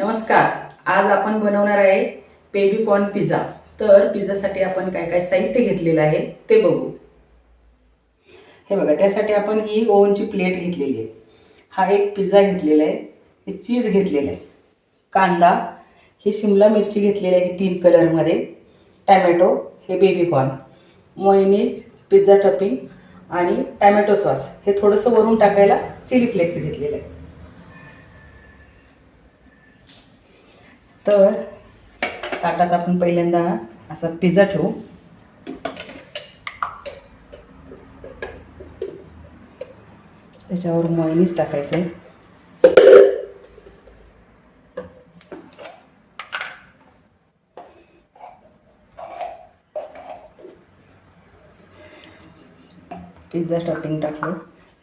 नमस्कार आज आपण बनवणार आहे बेबीकॉर्न पिझ्झा. तर पिझ्झासाठी आपण काय काय साहित्य घेतलेलं आहे ते बघू. हे बघा त्यासाठी आपण ही ओव्हनची प्लेट घेतलेली आहे. हा एक पिझ्झा घेतलेला आहे. हे चीज घेतलेलं आहे. कांदा ही शिमला मिरची घेतलेली आहे तीन कलरमध्ये. टॅमॅटो हे बेबीकॉर्न. मोयनीज पिझ्झा टपिंग आणि टॅमॅटो सॉस. हे थोडंसं वरून टाकायला चिली फ्लेक्स घेतलेलं आहे. तर ताटात आपण पहिल्यांदा असा पिझ्झा ठेवू. त्याच्यावर मोयनीस टाकायचं आहे पिझ्झा स्टॉपिंग टाकलं.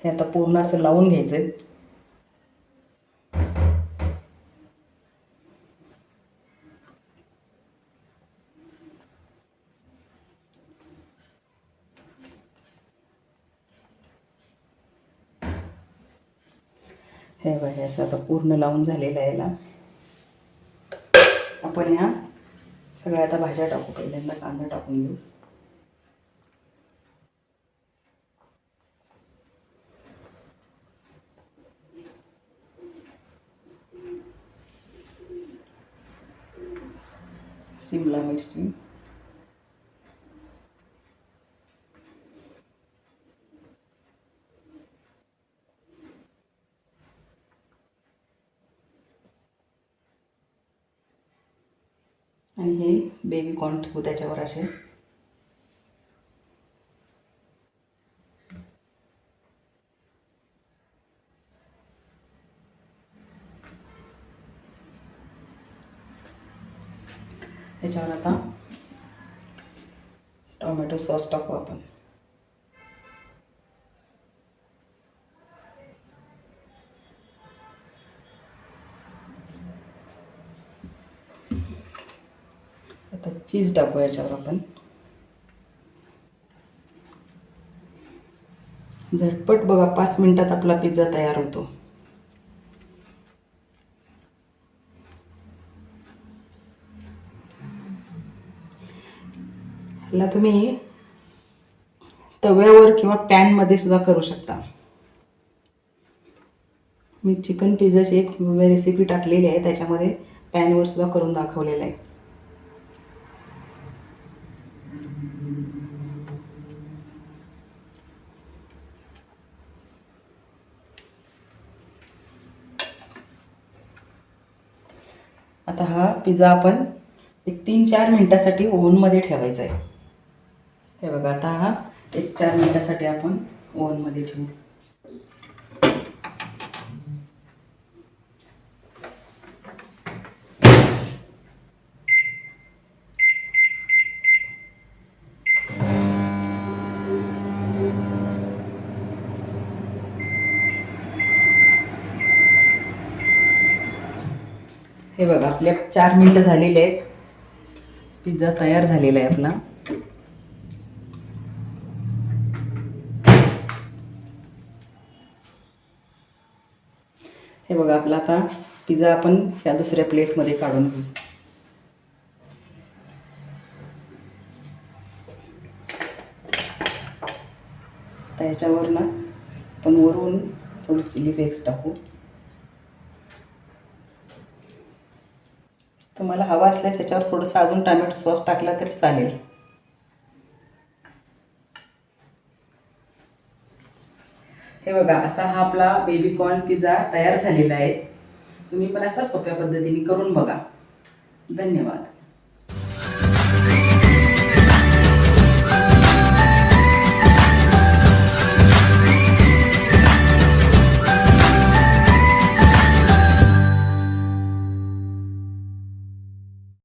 हे आता पूर्ण असं लावून घ्यायचं आहे हे बघा असं आता पूर्ण लावून झालेलं आहे याला. आपण ह्या सगळ्या आता भाज्या टाकू पहिल्यांदा कांदा टाकून घेऊ. शिमला मिरची. आणि हे बेबी कॉर्न ठेवू त्याच्यावर असे? त्याच्यावर आता टोमॅटो सॉस टाकू आपण. आता चीज टाकू याच्यावर आपण. झटपट बघा पाच मिनिटात आपला पिझ्झा तयार होतो. ह्याला तुम्ही तव्यावर किंवा पॅनमध्ये सुद्धा करू शकता. मी चिकन पिझ्झाची एक रेसिपी टाकलेली आहे त्याच्यामध्ये पॅनवर सुद्धा करून दाखवलेलं आहे. आता हा पिझ्झा आपण एक तीन चार मिनटासाठी ओव्हनमध्ये ठेवायचा आहे. हे बघा आता हा एक चार मिनटासाठी आपण ओव्हनमध्ये ठेवू. हे बघा आपल्या चार मिनटं झालेले आहेत. पिझ्झा तयार झालेला आहे आपला. हे बघा आपला आता पिझ्झा आपण या दुसऱ्या प्लेटमध्ये काढून घेऊ. त्याच्यावर ना आपण वरून थोडी चिली फ्लेक्स टाकू. तुम्हाला हवा असल्यास याच्यावर थोडंसं अजून टमॅटो सॉस टाकला तरी चालेल. हे बघा असा हा आपला बेबी कॉर्न पिझ्झा तयार झालेला आहे. तुम्ही पण असा सोप्या पद्धतीने करून बघा. धन्यवाद.